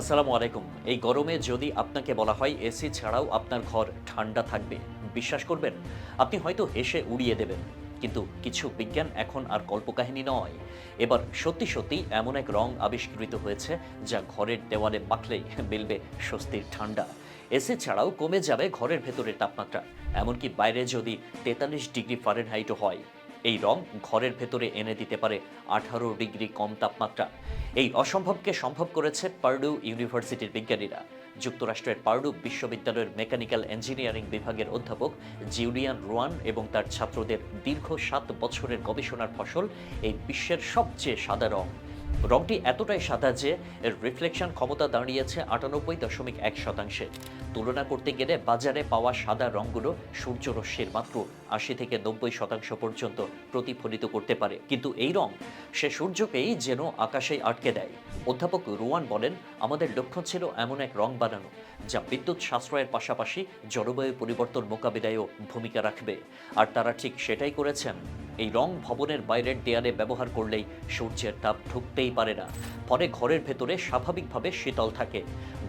আসসালামু আলাইকুম। এই গরমে যদি আপনাকে বলা হয় এসি ছাড়াও আপনার ঘর ঠান্ডা থাকবে, বিশ্বাস করবেন? আপনি হয়তো হেসে উড়িয়ে দেবেন। কিন্তু কিছু বিজ্ঞান এখন আর কল্পকাহিনী নয়। এবার সত্যি সত্যি এমন এক রং আবিষ্কৃত হয়েছে যা ঘরের দেওয়ালে মাখলেই মিলবে স্বস্তির ঠান্ডা। এসি ছাড়াও কমে যাবে ঘরের ভেতরের তাপমাত্রা। এমনকি বাইরে যদি তেতাল্লিশ ডিগ্রি ফারেনহাইটও হয় এই রং ঘরের ভেতরে এনে দিতে পারে আঠারো ডিগ্রি কম তাপমাত্রা। এই অসম্ভবকে সম্ভব করেছে পার্ডু ইউনিভার্সিটির বিজ্ঞানীরা। যুক্তরাষ্ট্রের পার্ডু বিশ্ববিদ্যালয়ের মেকানিক্যাল ইঞ্জিনিয়ারিং বিভাগের অধ্যাপক জিউলিয়ান রোয়ান এবং তার ছাত্রদের দীর্ঘ সাত বছরের গবেষণার ফসল এই বিশ্বের সবচেয়ে সাদা রং। রংটি এতটাই সাদা যে এর রিফ্লেকশন ক্ষমতা দাঁড়িয়েছে আটানব্বই দশমিক এক শতাংশে। তুলনা করতে গেলে বাজারে পাওয়া সাদা রঙগুলো সূর্যরশ্মির মাত্র আশি থেকে নব্বই শতাংশ পর্যন্ত প্রতিফলিত করতে পারে। কিন্তু এই রং সে সূর্যকেই যেন আকাশেই আটকে দেয়। অধ্যাপক রুয়ান বলেন, আমাদের লক্ষ্য ছিল এমন এক রং বানানো, যা বিদ্যুৎ সাশ্রয়ের পাশাপাশি জলবায়ু পরিবর্তন মোকাবিলায়ও ভূমিকা রাখবে। আর তারা ঠিক সেটাই করেছেন। এই রং ভবনের বাইরের দেয়ালে ব্যবহার করলেই সূর্যের তাপ ঢুকতেই পারে না। ফলে ঘরের ভেতরে স্বাভাবিকভাবে শীতল থাকে।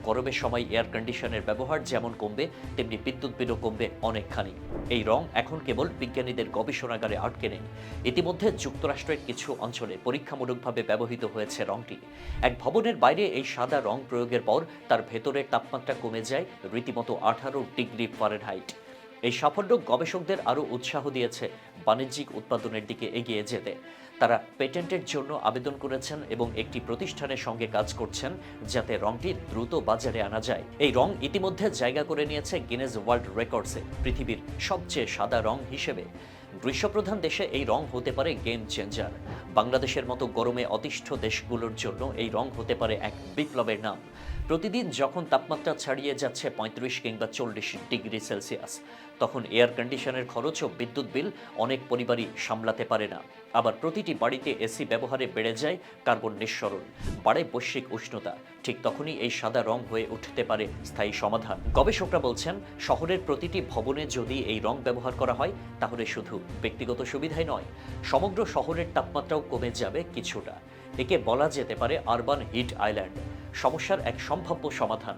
গরমের সময় এয়ার কন্ডিশনের ব্যবহার যেমন কমবে, তেমনি বিদ্যুৎ বিলও কমবে অনেকখানি। এই রং এখন কেবল বিজ্ঞানীদের গবেষণাগারে আটকে নেই। ইতিমধ্যে যুক্তরাষ্ট্রের কিছু অঞ্চলে পরীক্ষামূলকভাবে ব্যবহৃত হয়েছে রংটি। এক ভবনের বাইরে এই সাদা রং প্রয়োগের পর তার ভেতরের তাপমাত্রা কমে যায়, রীতিমতো আঠারো ডিগ্রি ফারেনহাইট। এই সাফল্য গবেষকদের আরও উৎসাহ দিয়েছে বাণিজ্যিক উৎপাদনের দিকে এগিয়ে যেতে। তারা পেটেন্টের জন্য আবেদন করেছেন এবং একটি প্রতিষ্ঠানের সঙ্গে কাজ করছেন যাতে রংটি দ্রুত বাজারে আনা যায়। এই রং ইতিমধ্যে জায়গা করে নিয়েছে গিনেজ ওয়ার্ল্ড রেকর্ডসে পৃথিবীর সবচেয়ে সাদা রং হিসেবে। গ্রীষ্মপ্রধান দেশে এই রং হতে পারে গেম চেঞ্জার। বাংলাদেশের মতো গরমে অতিষ্ঠ দেশগুলোর জন্য এই রং হতে পারে এক বিপ্লবের নাম। প্রতিদিন যখন তাপমাত্রা ছাড়িয়ে যাচ্ছে পঁয়ত্রিশ কিংবা চল্লিশ ডিগ্রি সেলসিয়াস, তখন এয়ার কন্ডিশনের খরচ ও বিদ্যুৎ বিল অনেক পরিবারই সামলাতে পারে না। আবার প্রতিটি বাড়িতে এসি ব্যবহারে বেড়ে যায় কার্বন নিঃসরণ, বাড়ে বৈশ্বিক উষ্ণতা। ঠিক তখনই এই সাদা রং হয়ে উঠতে পারে স্থায়ী সমাধান। গবেষকরা বলছেন, শহরের প্রতিটি ভবনে যদি এই রং ব্যবহার করা হয়, তাহলে শুধু ব্যক্তিগত সুবিধাই নয়, সমগ্র শহরের তাপমাত্রাও কমে যাবে কিছুটা। একে বলা যেতে পারে আরবান হিট আইল্যান্ড সমস্যার এক সম্ভাব্য সমাধান।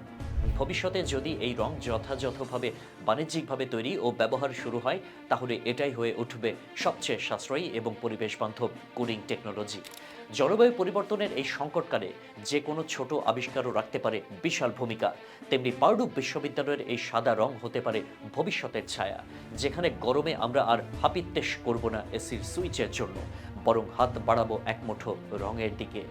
ভবিষ্যতে যদি এই রং যথাযথভাবে বাণিজ্যিকভাবে তৈরি ও ব্যবহার শুরু হয়, তাহলে এটাই হয়ে উঠবে সবচেয়ে সাশ্রয়ী এবং পরিবেশ বান্ধব কুলিং টেকনোলজি। জলবায়ু পরিবর্তনের এই সংকটকালে যে কোনো ছোট আবিষ্কারও রাখতে পারে বিশাল ভূমিকা। তেমনি পার্ডু বিশ্ববিদ্যালয়ের এই সাদা রং হতে পারে ভবিষ্যতের ছায়া, যেখানে গরমে আমরা আর হাপিত্তেশ করব না এসির সুইচের জন্য, বরং হাত বাড়াবো এক মুঠো রঙের দিকে।